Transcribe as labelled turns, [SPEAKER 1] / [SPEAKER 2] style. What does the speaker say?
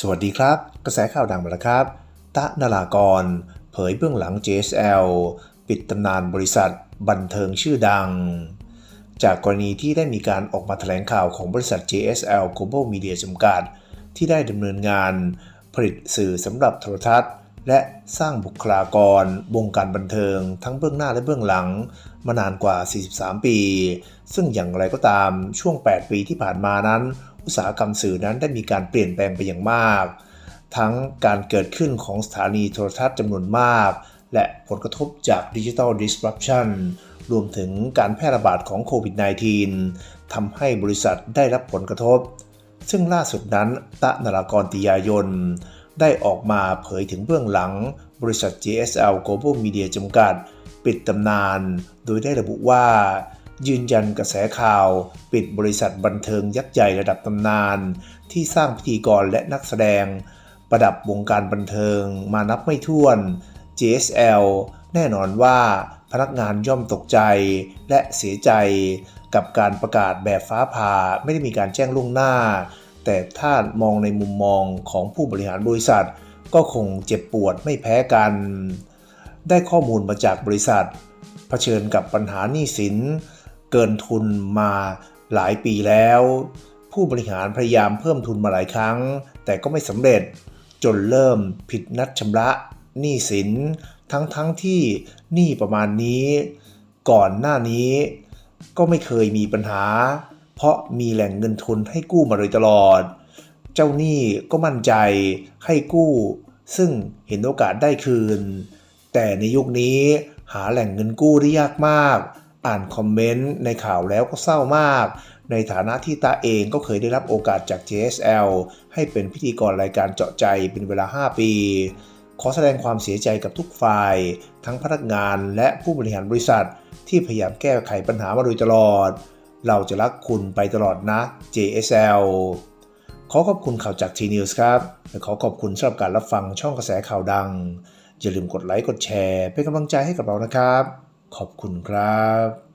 [SPEAKER 1] สวัสดีครับ กระแสข่าวดังมาแล้วครับ ตะนารากร เผยเบื้องหลัง JSL ปิดตำนานบริษัทบันเทิงชื่อดัง จากกรณีที่ได้มีการออกมาแถลงข่าวของบริษัท JSL Global Media จำกัด ที่ได้ดำเนินงาน ผลิตสื่อสำหรับโทรทัศน์ และสร้างบุคลากร วงการบันเทิง ทั้งเบื้องหน้าและเบื้องหลัง มานานกว่า 43 ปี ซึ่งอย่างไรก็ตามช่วง 8 ปีที่ผ่านมานั้น อุตสาหกรรมสื่อนั้นได้มีการเปลี่ยนแปลงไปอย่างมาก ทั้งการเกิดขึ้นของสถานีโทรทัศน์จำนวนมาก และผลกระทบจากดิจิทัล disruption รวมถึงการแพร่ระบาดของโควิด -19 ทำให้บริษัทได้รับผลกระทบ ซึ่งล่าสุดนั้นตะนารากรติยายน ได้ออกมาเผยถึงเบื้องหลัง บริษัท JSL Global Media จำกัด ปิดตำนาน โดยได้ระบุว่า ยืนยันกระแสข่าว ปิดบริษัทบันเทิงยักษ์ใหญ่ระดับตำนาน ที่สร้างพิธีกรและนักแสดง ประดับวงการบันเทิงมานับไม่ถ้วน JSL แน่นอนว่าพนักงานย่อมตกใจและเสียใจกับการประกาศแบบฟ้าผ่าไม่ได้มีการแจ้งล่วงหน้า แต่ถ้ามองในมุมมองของผู้บริหารบริษัท ก็คงเจ็บปวดไม่แพ้กัน ได้ข้อมูลมาจากบริษัทเผชิญกับปัญหาหนี้สิน เกินทุนมาหลายปีแล้ว ผู้บริหารพยายามเพิ่มทุนมาหลายครั้ง แต่ก็ไม่สำเร็จจนเริ่มผิดนัดชำระหนี้สิน ทั้งๆทที่หนี้ประมาณนี้ ก่อนหน้านี้ ก็ไม่เคยมีปัญหา เพราะมีแหล่งเงินทุนให้กู้มาโดยตลอด เจ้าหนี้ก็มั่นใจให้กู้ ซึ่งเห็นโอกาสได้คืน แต่ในยุคนี้หาแหล่งเงินกู้ได้ยากมาก อ่านคอมเมนต์ในข่าวแล้วก็เศร้ามาก ในฐานะที่ตาเองก็เคยได้รับโอกาสจาก JSL ให้เป็นพิธีกรรายการเจาะใจเป็นเวลา 5 ปี ขอแสดงความเสียใจกับทุกฝ่าย ทั้งพนักงานและผู้บริหารบริษัท ที่พยายามแก้ไขปัญหามาโดยตลอด เราจะรักคุณไปตลอดนะ JSL ขอขอบคุณข่าวจาก T News ครับ และขอขอบคุณสำหรับการรับฟังช่องกระแสข่าวดัง อย่าลืมกดไลค์กดแชร์ เป็นกำลังใจให้กับเรานะครับ ขอบคุณครับ